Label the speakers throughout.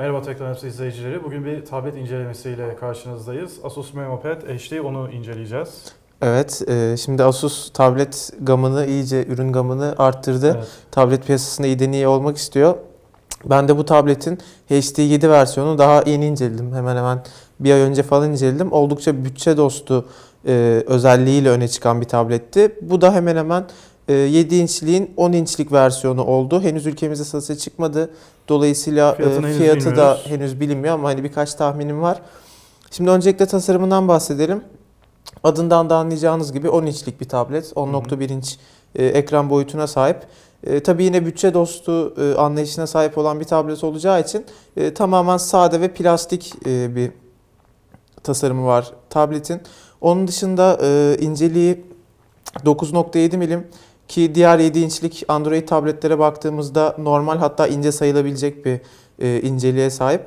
Speaker 1: Merhaba Teknoneps izleyicileri. Bugün bir tablet incelemesiyle karşınızdayız. Asus MemoPad HD onu inceleyeceğiz.
Speaker 2: Evet, e, şimdi Asus tablet gamını iyice ürün gamını arttırdı.
Speaker 1: Evet.
Speaker 2: Tablet piyasasında iyi olmak istiyor. Ben de bu tabletin HD7 versiyonu daha yeni inceledim. Hemen hemen bir ay önce falan inceledim. Oldukça bütçe dostu e, özelliğiyle öne çıkan bir tabletti. Bu da hemen hemen 7 inçliğin 10 inçlik versiyonu oldu. Henüz ülkemizde satışa çıkmadı. Dolayısıyla
Speaker 1: Fiyatını
Speaker 2: e,
Speaker 1: henüz
Speaker 2: fiyatı da
Speaker 1: bilmiyoruz.
Speaker 2: henüz bilinmiyor ama hani birkaç tahminim var. Şimdi öncelikle tasarımından bahsedelim. Adından da anlayacağınız gibi 10 inçlik bir tablet. 10.1 inç e, ekran boyutuna sahip. E, tabii yine bütçe dostu e, anlayışına sahip olan bir tablet olacağı için e, tamamen sade ve plastik e, bir tasarımı var tabletin. Onun dışında e, inceliği 9.7 milim ki diğer 7 inçlik Android tabletlere baktığımızda normal hatta ince sayılabilecek bir e, inceliğe sahip.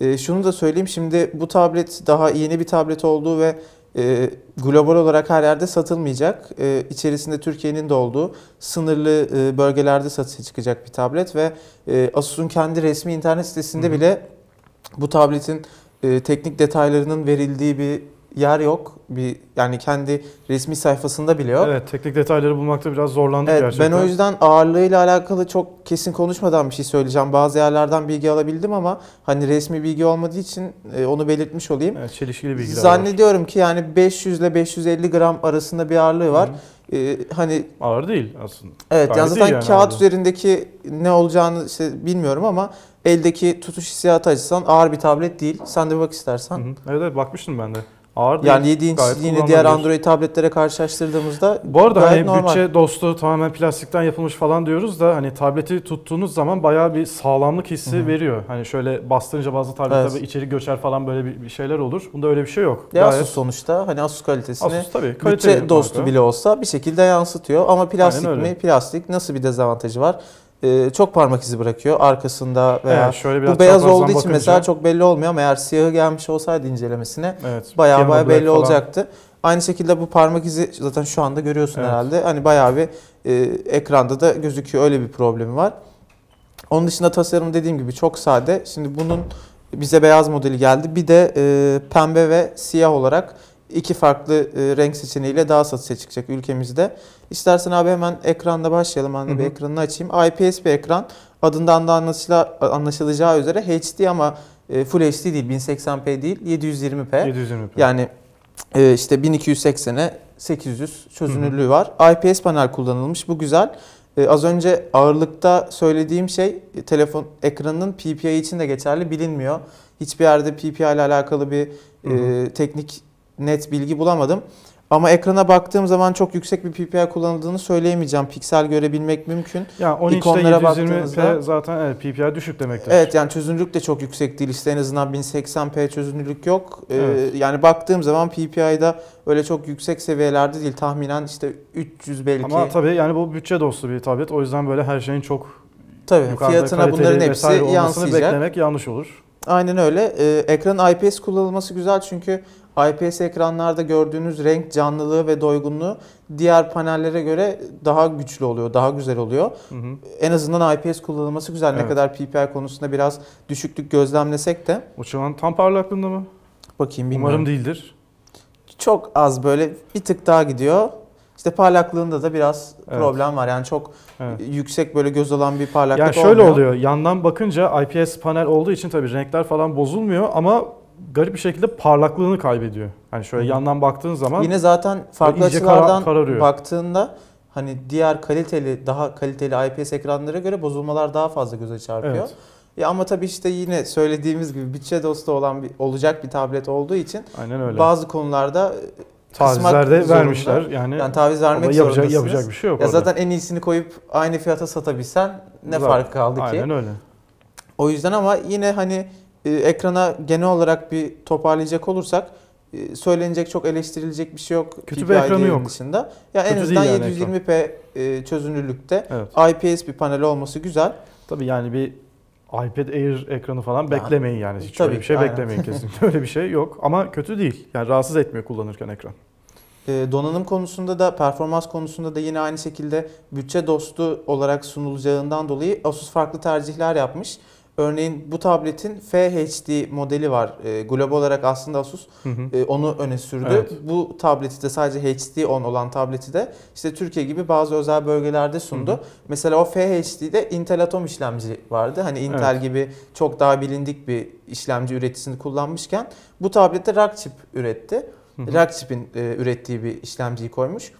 Speaker 2: E, şunu da söyleyeyim şimdi bu tablet daha yeni bir tablet olduğu ve e, global olarak her yerde satılmayacak. E, içerisinde Türkiye'nin de olduğu sınırlı e, bölgelerde satışa çıkacak bir tablet ve e, Asus'un kendi resmi internet sitesinde
Speaker 1: Hı hı.
Speaker 2: bile bu tabletin e, teknik detaylarının verildiği bir yer yok. Bir yani kendi resmi sayfasında bile yok.
Speaker 1: Evet, teknik detayları bulmakta biraz zorlandık
Speaker 2: Evet,
Speaker 1: gerçekten.
Speaker 2: ben o yüzden ağırlığıyla alakalı çok kesin konuşmadan bir şey söyleyeceğim. Bazı yerlerden bilgi alabildim ama hani resmi bilgi olmadığı için e, onu belirtmiş olayım.
Speaker 1: Evet, çelişkili bilgiler var.
Speaker 2: Zannediyorum ki yani 500 ile 550 gram arasında bir ağırlığı var. Ee, hani
Speaker 1: Ağır değil aslında.
Speaker 2: evet yani zaten
Speaker 1: yani
Speaker 2: kağıt
Speaker 1: ağırlığı.
Speaker 2: üzerindeki ne olacağını işte bilmiyorum ama eldeki tutuş hissiyatı açısından ağır bir tablet değil. Sen de bak
Speaker 1: Hı
Speaker 2: istersen.
Speaker 1: hı. Evet, evet bakmıştım ben de. Ağır değil.
Speaker 2: Yani 7 inç yine diğer. Android tabletlere karşılaştırdığımızda
Speaker 1: Bu arada hani
Speaker 2: normal.
Speaker 1: bütçe dostu tamamen plastikten yapılmış falan diyoruz da hani tableti tuttuğunuz zaman bayağı bir sağlamlık hissi
Speaker 2: Hı hı.
Speaker 1: veriyor. Hani şöyle bastırınca bazı tabletler
Speaker 2: Evet.
Speaker 1: içeri göçer falan böyle bir, bir şeyler olur. Bunda öyle bir şey yok.
Speaker 2: Ya
Speaker 1: Gayet
Speaker 2: Asus sonuçta hani Asus kalitesini
Speaker 1: Asus tabii
Speaker 2: bütçe dostu
Speaker 1: marka.
Speaker 2: bile olsa bir şekilde yansıtıyor. Ama plastik mi? Plastik. Nasıl bir dezavantajı var? Ee, çok parmak izi bırakıyor arkasında veya
Speaker 1: Evet, şöyle biraz
Speaker 2: bu beyaz olduğu için
Speaker 1: bakınca-
Speaker 2: mesela çok belli olmuyor ama eğer siyahı gelmiş olsaydı incelemesine
Speaker 1: evet,
Speaker 2: bayağı bayağı belli
Speaker 1: falan.
Speaker 2: olacaktı. Aynı şekilde bu parmak izi zaten şu anda görüyorsun
Speaker 1: Evet.
Speaker 2: herhalde. Hani bayağı bir e, ekranda da gözüküyor. Öyle bir problemi var. Onun dışında tasarım dediğim gibi çok sade. Şimdi bunun bize beyaz modeli geldi. Bir de e, pembe ve siyah olarak iki farklı e, renk seçeneğiyle daha satışa çıkacak ülkemizde. İstersen abi hemen ekranda başlayalım. Ben de
Speaker 1: Hı
Speaker 2: bir
Speaker 1: hı.
Speaker 2: ekranını açayım. IPS bir ekran. Adından da anlaşıla, anlaşılacağı üzere HD ama e, Full HD değil, 1080p değil, 720p.
Speaker 1: 720p.
Speaker 2: Yani e, işte 1280'e 800 çözünürlüğü var. IPS panel kullanılmış. Bu güzel. E, az önce ağırlıkta söylediğim şey telefon ekranının PPI için de geçerli bilinmiyor. Hiçbir yerde PPI ile alakalı bir
Speaker 1: Hı
Speaker 2: e, teknik net bilgi bulamadım. Ama ekrana baktığım zaman çok yüksek bir PPI kullanıldığını söyleyemeyeceğim. Piksel görebilmek mümkün.
Speaker 1: yani 10 inçte
Speaker 2: ikonlara
Speaker 1: 720p
Speaker 2: baktığınızda-
Speaker 1: zaten evet, PPI düşük demektir.
Speaker 2: Evet yani çözünürlük de çok yüksek değil. İşte en azından 1080p çözünürlük yok. Ee,
Speaker 1: Evet.
Speaker 2: Yani baktığım zaman PPI'da öyle çok yüksek seviyelerde değil. Tahminen işte 300 belki.
Speaker 1: Ama tabii yani bu bütçe dostu bir tablet. O yüzden böyle her şeyin çok
Speaker 2: Tabii fiyatına bunların hepsi yansıyacak.
Speaker 1: beklemek yanlış olur.
Speaker 2: Aynen öyle. Ee, ekranın IPS kullanılması güzel çünkü IPS ekranlarda gördüğünüz renk canlılığı ve doygunluğu diğer panellere göre daha güçlü oluyor, daha güzel oluyor.
Speaker 1: Hı hı.
Speaker 2: En azından IPS kullanılması güzel. Ne
Speaker 1: Evet.
Speaker 2: kadar PPI konusunda biraz düşüklük gözlemlesek de.
Speaker 1: Uçağın tam parlaklığında mı?
Speaker 2: Bakayım bilmiyorum.
Speaker 1: Umarım değildir.
Speaker 2: çok az böyle bir tık daha gidiyor. İşte parlaklığında da biraz
Speaker 1: Evet.
Speaker 2: problem var. Yani çok
Speaker 1: Evet.
Speaker 2: yüksek böyle göz alan bir parlaklık
Speaker 1: Yani şöyle
Speaker 2: olmuyor.
Speaker 1: oluyor. Yandan bakınca IPS panel olduğu için tabii renkler falan bozulmuyor ama garip bir şekilde parlaklığını kaybediyor. Hani şöyle
Speaker 2: Hı
Speaker 1: yandan baktığın zaman
Speaker 2: Yine zaten farklı açılardan
Speaker 1: kararıyor.
Speaker 2: baktığında hani diğer kaliteli daha kaliteli IPS ekranlara göre bozulmalar daha fazla göze çarpıyor.
Speaker 1: evet.
Speaker 2: Ya ama tabii işte yine söylediğimiz gibi bütçe dostu olan bir olacak bir tablet olduğu için
Speaker 1: Aynen öyle.
Speaker 2: bazı konularda
Speaker 1: Tavizler
Speaker 2: kısmak
Speaker 1: de vermişler. Yani,
Speaker 2: yani taviz vermek
Speaker 1: yapacak, yapacak bir şey yok
Speaker 2: Ya
Speaker 1: orada.
Speaker 2: zaten en iyisini koyup aynı fiyata satabilsen ne
Speaker 1: Zaten-
Speaker 2: fark kaldı ki?
Speaker 1: Aynen öyle.
Speaker 2: O yüzden ama yine hani e, ekrana genel olarak bir toparlayacak olursak e, söylenecek çok eleştirilecek bir şey yok.
Speaker 1: Kötü bir
Speaker 2: PPI
Speaker 1: ekranı
Speaker 2: değerinin
Speaker 1: yok.
Speaker 2: Dışında. Ya en
Speaker 1: Kötü
Speaker 2: azından
Speaker 1: değil yani
Speaker 2: 720p e, çözünürlükte
Speaker 1: Evet.
Speaker 2: IPS bir panel olması güzel.
Speaker 1: Tabii yani bir iPad Air ekranı falan
Speaker 2: Ya,
Speaker 1: beklemeyin yani. Hiç
Speaker 2: tabii
Speaker 1: öyle bir şey
Speaker 2: aynen.
Speaker 1: beklemeyin kesinlikle. Öyle bir şey yok. Ama kötü değil. Yani rahatsız etmiyor kullanırken ekran.
Speaker 2: E, donanım konusunda da performans konusunda da yine aynı şekilde bütçe dostu olarak sunulacağından dolayı Asus farklı tercihler yapmış. Örneğin bu tabletin FHD modeli var. E, global olarak aslında Asus
Speaker 1: Hı hı.
Speaker 2: e, onu öne sürdü.
Speaker 1: Evet.
Speaker 2: Bu tableti de sadece HD10 olan tableti de işte Türkiye gibi bazı özel bölgelerde sundu.
Speaker 1: Hı hı.
Speaker 2: Mesela o FHD'de Intel Atom işlemci vardı. Hani Intel
Speaker 1: Evet.
Speaker 2: gibi çok daha bilindik bir işlemci üreticisini kullanmışken bu tablette Rockchip üretti.
Speaker 1: Hı hı.
Speaker 2: Rockchip'in e, ürettiği bir işlemciyi koymuş.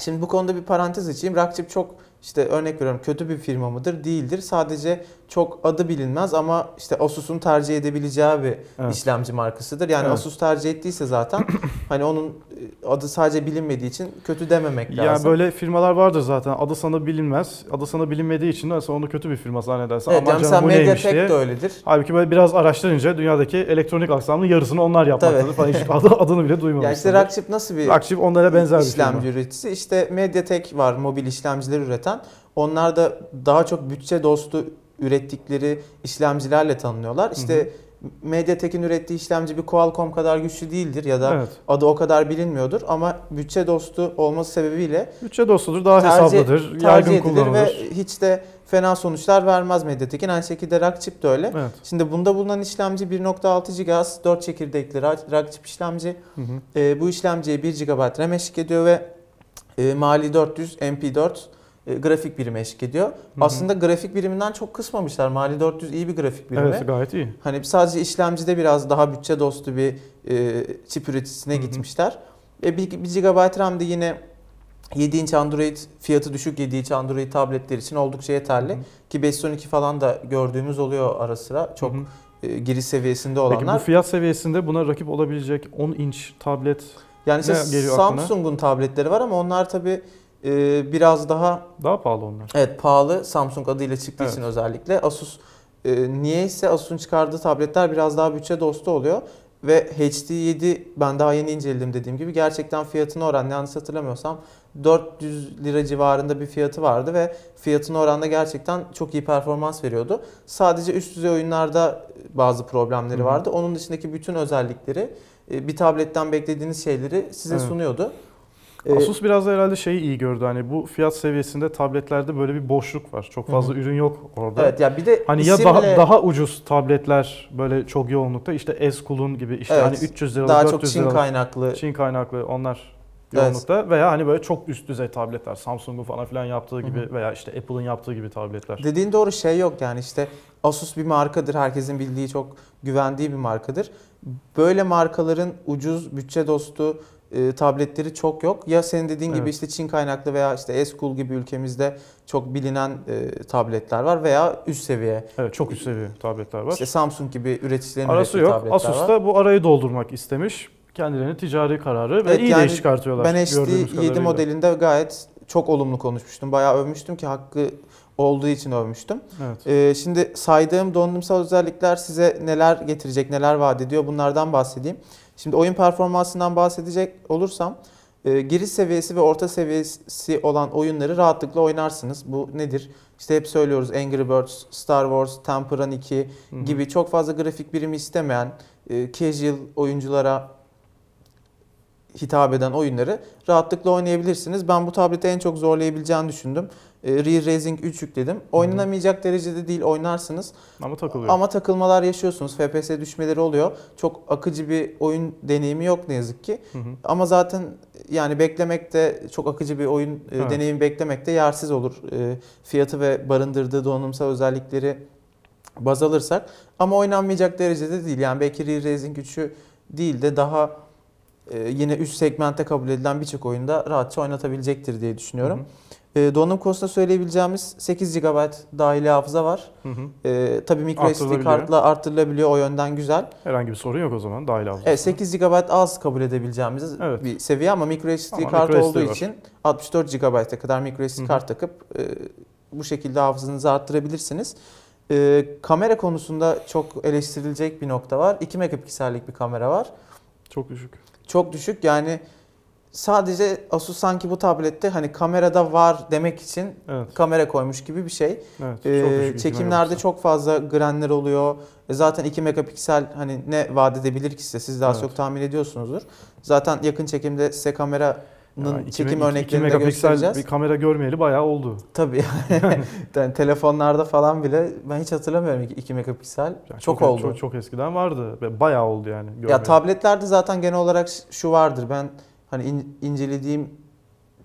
Speaker 2: Şimdi bu konuda bir parantez açayım. Rockchip çok işte örnek veriyorum kötü bir firma mıdır? Değildir. Sadece çok adı bilinmez ama işte Asus'un tercih edebileceği bir
Speaker 1: Evet.
Speaker 2: işlemci markasıdır. Yani
Speaker 1: Evet.
Speaker 2: Asus tercih ettiyse zaten hani onun e, adı sadece bilinmediği için kötü dememek
Speaker 1: Ya
Speaker 2: lazım.
Speaker 1: böyle firmalar vardır zaten. Adı sana bilinmez. Adı sana bilinmediği için sen onu kötü bir firma zannedersin.
Speaker 2: evet,
Speaker 1: Ama
Speaker 2: yani
Speaker 1: canım bu neymiş
Speaker 2: Mediatek
Speaker 1: diye.
Speaker 2: de öyledir.
Speaker 1: Halbuki böyle biraz araştırınca dünyadaki elektronik aksamının yarısını onlar yapmaktadır falan. Hiç adı, adını bile
Speaker 2: Yani
Speaker 1: duymamışsındır.
Speaker 2: işte Rockchip nasıl bir
Speaker 1: Rockchip onlara benzer bir
Speaker 2: işlemci
Speaker 1: firma.
Speaker 2: üreticisi. İşte Mediatek var mobil işlemciler üreten. Onlar da daha çok bütçe dostu ürettikleri işlemcilerle tanınıyorlar. İşte Mediatek'in ürettiği işlemci bir Qualcomm kadar güçlü değildir ya da
Speaker 1: Evet.
Speaker 2: adı o kadar bilinmiyordur ama bütçe dostu olması sebebiyle
Speaker 1: Bütçe dostudur, daha
Speaker 2: tercih,
Speaker 1: hesaplıdır,
Speaker 2: tercih
Speaker 1: yaygın kullanılır.
Speaker 2: ve hiç de fena sonuçlar vermez Mediatek'in. Aynı şekilde Rockchip de öyle.
Speaker 1: Evet.
Speaker 2: Şimdi bunda bulunan işlemci 1.6 GHz 4 çekirdekli Rockchip işlemci.
Speaker 1: Hı hı.
Speaker 2: E, bu işlemciye 1 GB RAM eşlik ediyor ve e, Mali 400 MP4 e, grafik birimi eşlik ediyor.
Speaker 1: hı.
Speaker 2: Aslında grafik biriminden çok kısmamışlar. Mali 400 iyi bir grafik birimi.
Speaker 1: Evet gayet iyi.
Speaker 2: Hani sadece işlemcide biraz daha bütçe dostu bir e, çip üreticisine
Speaker 1: Hı hı.
Speaker 2: gitmişler. E, 1, 1 GB RAM da yine 7 inç Android fiyatı düşük 7 inç Android tabletler için oldukça yeterli.
Speaker 1: Hı hı.
Speaker 2: Ki 512 falan da gördüğümüz oluyor ara sıra. Çok
Speaker 1: Hı hı.
Speaker 2: e, giriş seviyesinde
Speaker 1: Peki
Speaker 2: olanlar.
Speaker 1: bu fiyat seviyesinde buna rakip olabilecek 10 inç tablet
Speaker 2: Yani işte? Samsung'un tabletleri var ama onlar tabii e, biraz daha
Speaker 1: daha pahalı onlar.
Speaker 2: evet pahalı Samsung adıyla çıktığı
Speaker 1: Evet.
Speaker 2: için özellikle Asus e, niyeyse Asus'un çıkardığı tabletler biraz daha bütçe dostu oluyor ve HD7 ben daha yeni inceledim dediğim gibi gerçekten fiyatına oranla yanlış hatırlamıyorsam 400 lira civarında bir fiyatı vardı ve fiyatına oranla gerçekten çok iyi performans veriyordu. Sadece üst düzey oyunlarda bazı problemleri
Speaker 1: Hı hı.
Speaker 2: vardı. Onun dışındaki bütün özellikleri e, bir tabletten beklediğiniz şeyleri size
Speaker 1: Evet.
Speaker 2: sunuyordu. E,
Speaker 1: Asus biraz da herhalde şeyi iyi gördü. Hani bu fiyat seviyesinde tabletlerde böyle bir boşluk var. Çok fazla ürün yok orada.
Speaker 2: Evet ya bir de
Speaker 1: Hani ya
Speaker 2: isimle
Speaker 1: daha daha ucuz tabletler böyle çok yoğunlukta işte S-Cool'un gibi işte
Speaker 2: Evet.
Speaker 1: hani 300 liralık
Speaker 2: daha
Speaker 1: 400
Speaker 2: çok Çin
Speaker 1: liralık
Speaker 2: kaynaklı
Speaker 1: Çin kaynaklı onlar
Speaker 2: Evet.
Speaker 1: yoğunlukta veya hani böyle çok üst düzey tabletler Samsung'un falan filan yaptığı gibi
Speaker 2: Hı
Speaker 1: veya işte Apple'ın yaptığı gibi tabletler.
Speaker 2: Dediğin doğru şey yok yani işte Asus bir markadır. Herkesin bildiği çok güvendiği bir markadır. Böyle markaların ucuz bütçe dostu e, tabletleri çok yok. Ya senin dediğin gibi
Speaker 1: Evet.
Speaker 2: işte Çin kaynaklı veya işte S-Cool gibi ülkemizde çok bilinen e, tabletler var veya üst seviye.
Speaker 1: Evet çok üst seviye tabletler var.
Speaker 2: İşte Samsung gibi üreticilerin
Speaker 1: Arası yok.
Speaker 2: tabletler
Speaker 1: Asus
Speaker 2: var.
Speaker 1: da bu arayı doldurmak istemiş. Kendilerinin ticari kararı ve
Speaker 2: Evet,
Speaker 1: iyi de
Speaker 2: yani
Speaker 1: iş çıkartıyorlar.
Speaker 2: Ben HD7
Speaker 1: kadarıyla.
Speaker 2: modelinde gayet çok olumlu konuşmuştum. Bayağı övmüştüm ki hakkı olduğu için övmüştüm.
Speaker 1: Evet.
Speaker 2: Ee, şimdi saydığım donanımsal özellikler size neler getirecek, neler vaat ediyor bunlardan bahsedeyim. Şimdi oyun performansından bahsedecek olursam e, giriş seviyesi ve orta seviyesi olan oyunları rahatlıkla oynarsınız. Bu nedir? İşte hep söylüyoruz Angry Birds, Star Wars, Temple Run 2
Speaker 1: Hı hı.
Speaker 2: gibi çok fazla grafik birimi istemeyen e, casual oyunculara hitap eden oyunları rahatlıkla oynayabilirsiniz. Ben bu tableti en çok zorlayabileceğini düşündüm. E, Re-Racing 3 yükledim. Oynanamayacak derecede değil oynarsınız.
Speaker 1: Ama takılıyor.
Speaker 2: Ama takılmalar yaşıyorsunuz. FPS düşmeleri oluyor. Çok akıcı bir oyun deneyimi yok ne yazık ki.
Speaker 1: Hı hı.
Speaker 2: Ama zaten yani beklemekte çok akıcı bir oyun e,
Speaker 1: Evet.
Speaker 2: deneyimi beklemekte yersiz olur. E, fiyatı ve barındırdığı donanımsal özellikleri baz alırsak. Ama oynanmayacak derecede değil. Yani belki Re-Racing 3'ü değil de daha yine üst segmente kabul edilen birçok oyunda rahatça oynatabilecektir diye düşünüyorum. E, donanım konusunda söyleyebileceğimiz 8 GB dahili hafıza var.
Speaker 1: Hı hı.
Speaker 2: E, tabii micro SD kartla artırılabiliyor o yönden güzel.
Speaker 1: Herhangi bir sorun yok o zaman dahil hafızası.
Speaker 2: Evet 8 GB az kabul edebileceğimiz
Speaker 1: Evet.
Speaker 2: bir seviye ama micro SD
Speaker 1: Ama
Speaker 2: kart
Speaker 1: micro SD
Speaker 2: olduğu
Speaker 1: var.
Speaker 2: için 64 GB'a kadar micro SD
Speaker 1: Hı hı.
Speaker 2: kart takıp e, bu şekilde hafızanızı arttırabilirsiniz. E, kamera konusunda çok eleştirilecek bir nokta var. 2 megapiksellik bir kamera var.
Speaker 1: Çok düşük.
Speaker 2: Çok düşük yani sadece Asus sanki bu tablette hani kamerada var demek için
Speaker 1: Evet.
Speaker 2: kamera koymuş gibi bir şey.
Speaker 1: Evet.
Speaker 2: Ee,
Speaker 1: çok
Speaker 2: çekimlerde çok fazla grenler oluyor. E zaten 2 megapiksel hani ne vaat edebilir ki size siz daha
Speaker 1: Evet.
Speaker 2: çok tahmin ediyorsunuzdur. Zaten yakın çekimde size kamera
Speaker 1: Yani iki
Speaker 2: çekim örneklerini de göstereceğiz.
Speaker 1: bir kamera görmeyeli bayağı oldu.
Speaker 2: Tabii. yani telefonlarda falan bile ben hiç hatırlamıyorum 2 megapiksel.
Speaker 1: Yani
Speaker 2: çok, oldu.
Speaker 1: Çok, çok eskiden vardı. Bayağı oldu yani.
Speaker 2: Ya
Speaker 1: görmeyeli.
Speaker 2: tabletlerde zaten genel olarak şu vardır. Ben hani in- incelediğim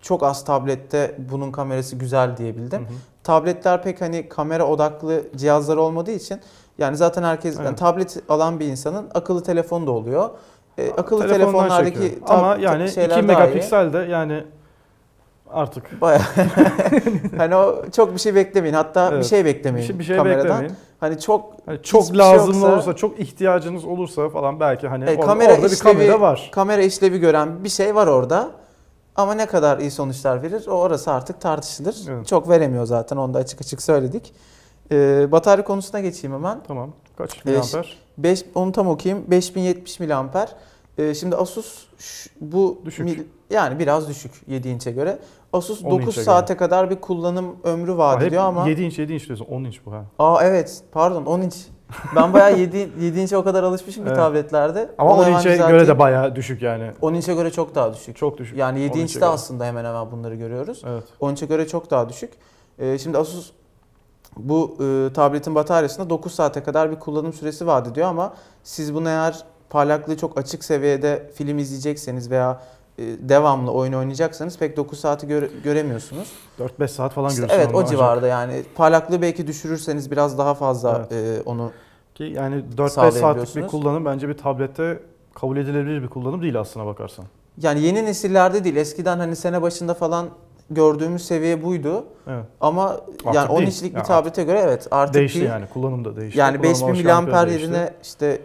Speaker 2: çok az tablette bunun kamerası güzel diyebildim.
Speaker 1: Hı hı.
Speaker 2: Tabletler pek hani kamera odaklı cihazlar olmadığı için yani zaten herkes yani tablet alan bir insanın akıllı telefonu da oluyor. Ee, akıllı
Speaker 1: Telefondan
Speaker 2: telefonlardaki
Speaker 1: çekiyor. Ama yani
Speaker 2: şeyler
Speaker 1: 2
Speaker 2: daha iyi.
Speaker 1: megapiksel de yani artık
Speaker 2: Baya hani o çok bir şey beklemeyin. Hatta bir
Speaker 1: Evet.
Speaker 2: şey
Speaker 1: bir
Speaker 2: beklemeyin
Speaker 1: şey, bir şey
Speaker 2: kameradan.
Speaker 1: beklemeyin.
Speaker 2: Hani çok
Speaker 1: Hani çok
Speaker 2: Hiçbir şey
Speaker 1: lazım
Speaker 2: yoksa-
Speaker 1: olursa, çok ihtiyacınız olursa falan belki hani
Speaker 2: E, kamera
Speaker 1: orada bir
Speaker 2: işlevi-
Speaker 1: kamera var.
Speaker 2: kamera işlevi gören bir şey var orada. Ama ne kadar iyi sonuçlar verir o orası artık tartışılır.
Speaker 1: Evet.
Speaker 2: Çok veremiyor zaten onu da açık açık söyledik. Ee, batarya konusuna geçeyim hemen.
Speaker 1: Tamam. Kaç
Speaker 2: E,
Speaker 1: miliamper?
Speaker 2: 5, onu tam okuyayım. 5070 mAh. Ee, şimdi Asus bu
Speaker 1: Düşük.
Speaker 2: mil- yani biraz düşük 7 inçe göre. Asus
Speaker 1: 10
Speaker 2: 9
Speaker 1: inçe
Speaker 2: saate kadar bir kullanım ömrü vaat ediyor ama
Speaker 1: 7 inç 7 inç diyorsun 10 inç bu ha.
Speaker 2: Aa evet pardon 10 inç. Ben bayağı 7, 7 inçe o kadar alışmışım ki
Speaker 1: Evet.
Speaker 2: tabletlerde.
Speaker 1: Ama
Speaker 2: Onu
Speaker 1: 10
Speaker 2: hemen
Speaker 1: inçe göre de bayağı düşük yani.
Speaker 2: 10 inçe göre çok daha düşük.
Speaker 1: Çok düşük.
Speaker 2: Yani 7
Speaker 1: 10 inçe
Speaker 2: inçte
Speaker 1: göre.
Speaker 2: aslında hemen hemen bunları görüyoruz.
Speaker 1: Evet.
Speaker 2: 10 inçe göre çok daha düşük. Ee, şimdi Asus bu e, tabletin bataryasında 9 saate kadar bir kullanım süresi vaat ediyor ama siz bunu eğer parlaklığı çok açık seviyede film izleyecekseniz veya e, devamlı oyun oynayacaksanız pek 9 saati göre- göremiyorsunuz.
Speaker 1: 4-5 saat falan
Speaker 2: İşte evet o civarda yani parlaklığı belki düşürürseniz biraz daha fazla
Speaker 1: Evet.
Speaker 2: e, onu
Speaker 1: Ki yani 4-5 saatlik bir kullanım bence bir tablette kabul edilebilir bir kullanım değil aslına bakarsan.
Speaker 2: yani yeni nesillerde değil eskiden hani sene başında falan gördüğümüz seviye buydu
Speaker 1: Evet.
Speaker 2: ama
Speaker 1: Artık
Speaker 2: yani 10
Speaker 1: değil.
Speaker 2: inçlik bir tablete göre evet artık
Speaker 1: değişti
Speaker 2: değil.
Speaker 1: yani kullanım da değişti.
Speaker 2: Yani
Speaker 1: Kullanım
Speaker 2: 5000
Speaker 1: alışkanlıkları
Speaker 2: mAh yerine işte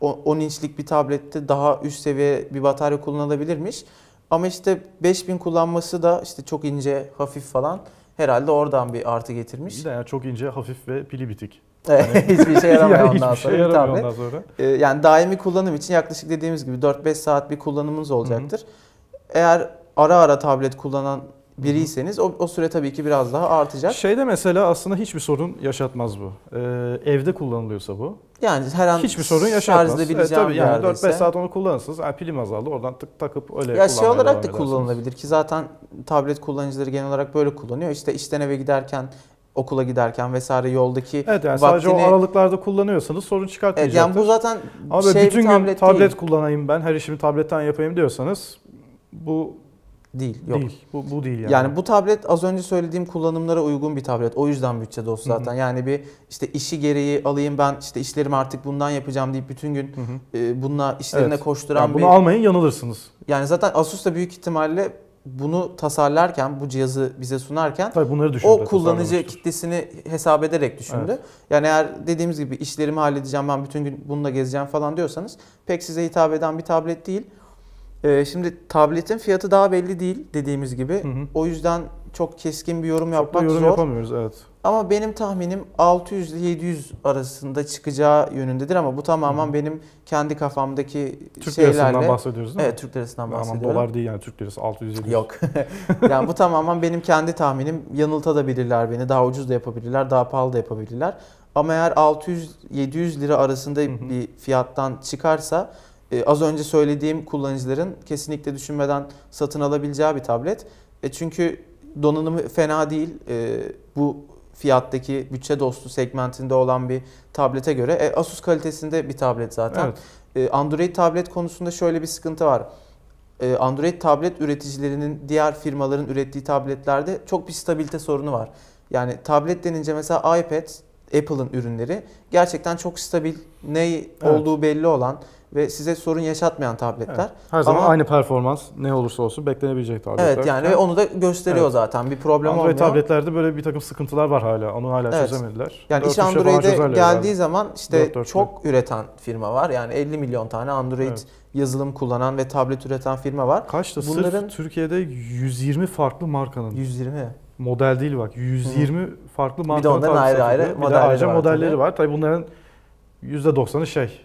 Speaker 2: o- 10 inçlik bir tablette daha üst seviye bir batarya kullanılabilirmiş. Ama işte 5000 kullanması da işte çok ince, hafif falan herhalde oradan bir artı getirmiş.
Speaker 1: Bir de yani çok ince, hafif ve pili bitik.
Speaker 2: Hiçbir işe yaramıyor
Speaker 1: Yani
Speaker 2: ondan sonra
Speaker 1: şey yaramıyor ondan sonra.
Speaker 2: Ee, Yani daimi kullanım için yaklaşık dediğimiz gibi 4-5 saat bir kullanımınız olacaktır. Eğer ara ara tablet kullanan biriyseniz o, o süre tabii ki biraz daha artacak.
Speaker 1: Şeyde mesela aslında hiçbir sorun yaşatmaz bu. Ee, evde kullanılıyorsa bu.
Speaker 2: Yani her an
Speaker 1: Hiçbir sorun
Speaker 2: şarj
Speaker 1: yaşatmaz.
Speaker 2: edebileceğim
Speaker 1: tabii
Speaker 2: bir
Speaker 1: yani
Speaker 2: yerdeyse.
Speaker 1: 4-5 saat onu kullanırsınız. Yani pilim azaldı. Oradan tık takıp öyle
Speaker 2: Ya şey olarak da kullanılabilir ki zaten tablet kullanıcıları genel olarak böyle kullanıyor. İşte işten eve giderken, okula giderken vesaire yoldaki
Speaker 1: Evet yani sadece
Speaker 2: vaktini-
Speaker 1: o aralıklarda kullanıyorsanız sorun
Speaker 2: Evet,
Speaker 1: çıkartmayacaktır.
Speaker 2: yani bu zaten
Speaker 1: Ama
Speaker 2: şey
Speaker 1: bütün gün
Speaker 2: tablet,
Speaker 1: tablet, kullanayım ben, her işimi tabletten yapayım diyorsanız bu
Speaker 2: değil. Yok.
Speaker 1: değil. Bu, bu değil yani.
Speaker 2: Yani bu tablet az önce söylediğim kullanımlara uygun bir tablet. O yüzden bütçe dostu
Speaker 1: Hı hı.
Speaker 2: zaten. Yani bir işte işi gereği alayım ben işte işlerimi artık bundan yapacağım deyip bütün gün
Speaker 1: Hı hı.
Speaker 2: e, bununla işlerine
Speaker 1: Evet.
Speaker 2: koşturan
Speaker 1: Yani
Speaker 2: bir
Speaker 1: bunu almayın yanılırsınız.
Speaker 2: yani zaten Asus da büyük ihtimalle bunu tasarlarken, bu cihazı bize sunarken
Speaker 1: Tabii bunları düşündü.
Speaker 2: o kullanıcı kitlesini hesap ederek düşündü.
Speaker 1: Evet.
Speaker 2: Yani eğer dediğimiz gibi işlerimi halledeceğim ben bütün gün bununla gezeceğim falan diyorsanız pek size hitap eden bir tablet değil. Ee, şimdi tabletin fiyatı daha belli değil dediğimiz gibi.
Speaker 1: Hı hı.
Speaker 2: O yüzden çok keskin bir yorum
Speaker 1: Çok
Speaker 2: yapmak
Speaker 1: yorum
Speaker 2: zor.
Speaker 1: yapamıyoruz evet.
Speaker 2: Ama benim tahminim 600 ile 700 arasında çıkacağı yönündedir ama bu tamamen
Speaker 1: Hı
Speaker 2: benim kendi kafamdaki
Speaker 1: Türk lirasından
Speaker 2: şeylerle
Speaker 1: bahsediyoruz değil mi?
Speaker 2: Evet Türk lirasından bahsediyorum.
Speaker 1: dolar değil yani Türk lirası 600 700.
Speaker 2: Yok. yani bu tamamen benim kendi tahminim. Yanıltabilirler beni. Daha ucuz da yapabilirler, daha pahalı da yapabilirler. Ama eğer 600-700 lira arasında
Speaker 1: Hı hı.
Speaker 2: bir fiyattan çıkarsa e, az önce söylediğim kullanıcıların kesinlikle düşünmeden satın alabileceği bir tablet. E, çünkü donanımı fena değil. E, bu fiyattaki bütçe dostu segmentinde olan bir tablete göre. E, Asus kalitesinde bir tablet zaten.
Speaker 1: Evet.
Speaker 2: Ee, Android tablet konusunda şöyle bir sıkıntı var. Ee, Android tablet üreticilerinin diğer firmaların ürettiği tabletlerde çok bir stabilite sorunu var. Yani tablet denince mesela iPad, Apple'ın ürünleri gerçekten çok stabil, ne olduğu belli olan ve size sorun yaşatmayan tabletler.
Speaker 1: Evet. Her zaman
Speaker 2: Ama-
Speaker 1: aynı performans ne olursa olsun beklenebilecek tabletler.
Speaker 2: Evet yani ve onu da gösteriyor
Speaker 1: Evet.
Speaker 2: zaten. Bir problem
Speaker 1: Android
Speaker 2: olmuyor.
Speaker 1: tabletlerde böyle bir takım sıkıntılar var hala. Onu hala
Speaker 2: Evet.
Speaker 1: çözemediler.
Speaker 2: Yani iş Android'e geldiği
Speaker 1: herhalde.
Speaker 2: zaman işte
Speaker 1: Dört dörtlü.
Speaker 2: çok üreten firma var. Yani 50 milyon tane Android
Speaker 1: Evet.
Speaker 2: yazılım kullanan ve tablet üreten firma var.
Speaker 1: Kaçtı?
Speaker 2: Bunların-
Speaker 1: Sırf Türkiye'de 120 farklı markanın
Speaker 2: 120.
Speaker 1: model değil bak 120 farklı markanın
Speaker 2: onların
Speaker 1: tablet
Speaker 2: ayrı ayrı
Speaker 1: satılıyor. Bir de
Speaker 2: modelleri
Speaker 1: ayrıca
Speaker 2: var
Speaker 1: modelleri
Speaker 2: tabii.
Speaker 1: var. Tabii bunların %90'ı şey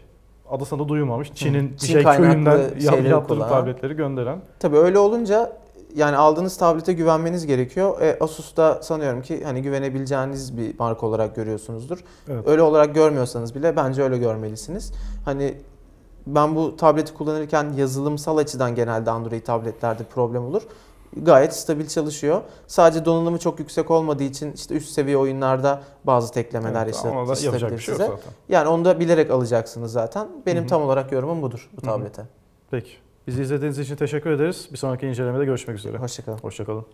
Speaker 1: adı sana duyulmamış. Çin'in bir
Speaker 2: Çin
Speaker 1: şey köyünden yaptırıp tabletleri gönderen.
Speaker 2: Tabii öyle olunca yani aldığınız tablete güvenmeniz gerekiyor. E, Asus'ta sanıyorum ki hani güvenebileceğiniz bir marka olarak görüyorsunuzdur.
Speaker 1: Evet.
Speaker 2: Öyle olarak görmüyorsanız bile bence öyle görmelisiniz. Hani ben bu tableti kullanırken yazılımsal açıdan genelde Android tabletlerde problem olur. Gayet stabil çalışıyor. Sadece donanımı çok yüksek olmadığı için işte üst seviye oyunlarda bazı teklemeler
Speaker 1: Evet,
Speaker 2: yaşatabilir
Speaker 1: şey
Speaker 2: size.
Speaker 1: zaten.
Speaker 2: Yani onu da bilerek alacaksınız zaten. Benim
Speaker 1: Hı hı.
Speaker 2: tam olarak yorumum budur bu tablete.
Speaker 1: Peki. Bizi izlediğiniz için teşekkür ederiz. Bir sonraki incelemede görüşmek üzere.
Speaker 2: Hoşçakalın.
Speaker 1: Hoşçakalın.